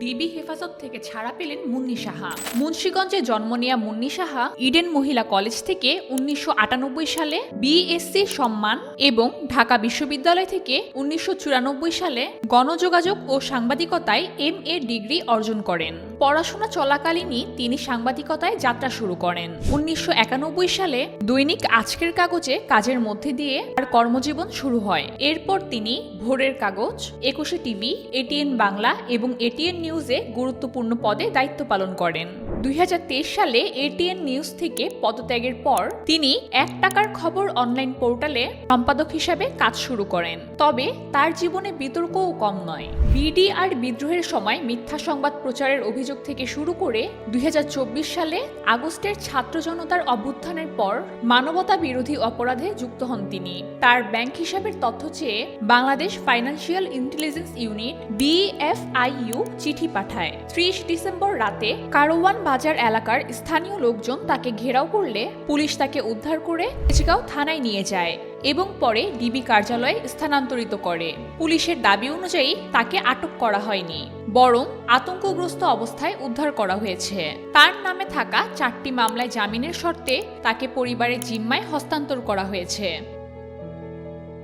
DB হেফাজত থেকে ছাড়া পেলেন মুন্নি সাহা। মুন্সীগঞ্জে জন্ম নেয়া মুন্নি সাহা ইডেন মহিলা কলেজ থেকে উনিশশো আটানব্বই সালে বিএসসি সম্মান এবং ঢাকা বিশ্ববিদ্যালয় থেকে উনিশশো চুরানব্বই সালে গণযোগাযোগ ও সাংবাদিকতায় এম এ ডিগ্রি অর্জন করেন। পড়াশোনা চলাকালীনই তিনি সাংবাদিকতায় যাত্রা শুরু করেন। উনিশশো একানব্বই সালে দৈনিক আজকের কাগজে কাজের মধ্যে দিয়ে তার কর্মজীবন শুরু হয়। এরপর তিনি ভোরের কাগজ, একুশে টিভি এটিএন বাংলা এবং এটিএন নিউজে গুরুত্বপূর্ণ পদে দায়িত্ব পালন করেন। দুই হাজার তেইশ সালে এটিএন নিউজ থেকে পদত্যাগের পর তিনি এক টাকার খবর অনলাইন পোর্টালে সম্পাদক হিসাবে কাজ শুরু করেন। তবে তার জীবনে বিতর্কও কম নয়। বিডিআর বিদ্রোহের সময় মিথ্যা সংবাদ প্রচারের অভিযোগ থেকে শুরু করে দুই সালে আগস্টের ছাত্র জনতার অভ্যুত্থানের পর মানবতা বিরোধী অপরাধে যুক্ত হন তিনি। তার ব্যাংক হিসাবের তথ্য চেয়ে Bangladesh financial intelligence unit BFIU চিঠি পাঠায়। ত্রিশ ডিসেম্বর রাতে কারওয়ান বাজার এলাকার স্থানীয় লোকজন তাকে ঘেরাও করলে পুলিশ তাকে উদ্ধার করে তেজগাঁও থানায় নিয়ে যায় এবং পরে ডিবি কার্যালয়ে স্থানান্তরিত করে। পুলিশের দাবি অনুযায়ী তাকে আটক করা হয়নি, বরং আতঙ্কগ্রস্ত অবস্থায় উদ্ধার করা হয়েছে। তার নামে থাকা চারটি মামলায় জামিনের শর্তে তাকে পরিবারের জিম্মায় হস্তান্তর করা হয়েছে।